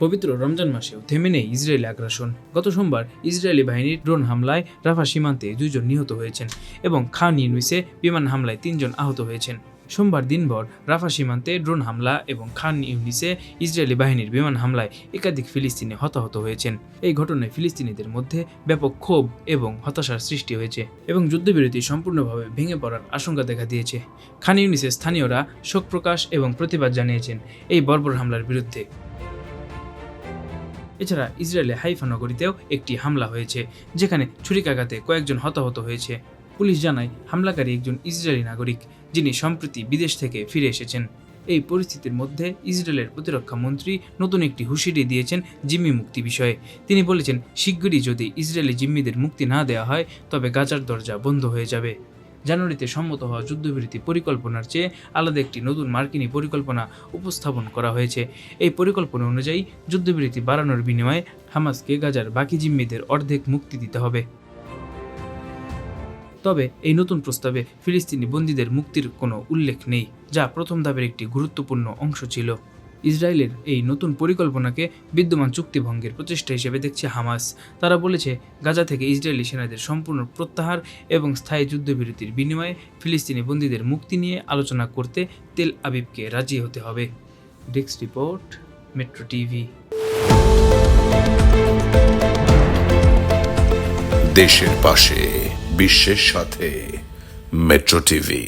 পবিত্র রমজান মাসেও থেমে নেই ইসরায়েলি আগ্রাসন। গত সোমবার ইসরায়েলি বাহিনীর ড্রোন হামলায় রাফা সীমান্তে দুইজন নিহত হয়েছেন এবং খান ইউনিসে বিমান হামলায় তিনজন আহত হয়েছেন। সোমবার দিনভর রাফা সীমান্তে ড্রোন হামলা এবং খান ইউনিসে ইসরায়েলি বাহিনীর বিমান হামলায় একাধিক ফিলিস্তিনি হতাহত হয়েছেন। এই ঘটনায় ফিলিস্তিনিদের মধ্যে ব্যাপক ক্ষোভ এবং হতাশার সৃষ্টি হয়েছে এবং যুদ্ধবিরতি সম্পূর্ণভাবে ভেঙে পড়ার আশঙ্কা দেখা দিয়েছে। খান ইউনিসের স্থানীয়রা শোক প্রকাশ এবং প্রতিবাদ জানিয়েছেন এই বর্বর হামলার বিরুদ্ধে। এছাড়া ইসরায়েলে হাইফা নগরীতেও একটি হামলা হয়েছে, যেখানে ছুরিকাঘাতে কয়েকজন হতাহত হয়েছে। পুলিশ জানায়, হামলাকারী একজন ইসরায়েলি নাগরিক, যিনি সম্প্রতি বিদেশ থেকে ফিরে এসেছেন। এই পরিস্থিতির মধ্যে ইসরায়েলের প্রতিরক্ষা মন্ত্রী নতুন একটি হুঁশিয়ারি দিয়েছেন জিম্মি মুক্তি বিষয়ে। তিনি বলেছেন, শিগগিরই যদি ইসরায়েলি জিম্মিদের মুক্তি না দেওয়া হয়, তবে গাজার দরজা বন্ধ হয়ে যাবে। জানুয়ারিতে সম্মত হওয়া যুদ্ধবিরতি পরিকল্পনার চেয়ে আলাদা একটি নতুন মার্কিনী পরিকল্পনা উপস্থাপন করা হয়েছে। এই পরিকল্পনা অনুযায়ী যুদ্ধবিরতি বাড়ানোর বিনিময়ে হামাসকে গাজার বাকি জিম্মিদের অর্ধেক মুক্তি দিতে হবে। তবে এই নতুন প্রস্তাবে ফিলিস্তিনি বন্দীদের মুক্তির কোনো উল্লেখ নেই, যা প্রথম ধাপের একটি গুরুত্বপূর্ণ অংশ ছিল। ইসরায়েলের এই নতুন পরিকল্পনাকে বিদ্যমান চুক্তিভঙ্গের প্রচেষ্টা হিসেবে দেখছে হামাস। তারা বলেছে, গাজা থেকে ইসরায়েলি সেনাদের সম্পূর্ণ প্রত্যাহার এবং স্থায়ী যুদ্ধবিরতির বিনিময়ে ফিলিস্তিনি বন্দীদের মুক্তি নিয়ে আলোচনা করতে তেল আবিবকে রাজি হতে হবে। Desk report, Metro TV. দেশের পাশে, বিশ্বের সাথে, মেট্রো টিভি।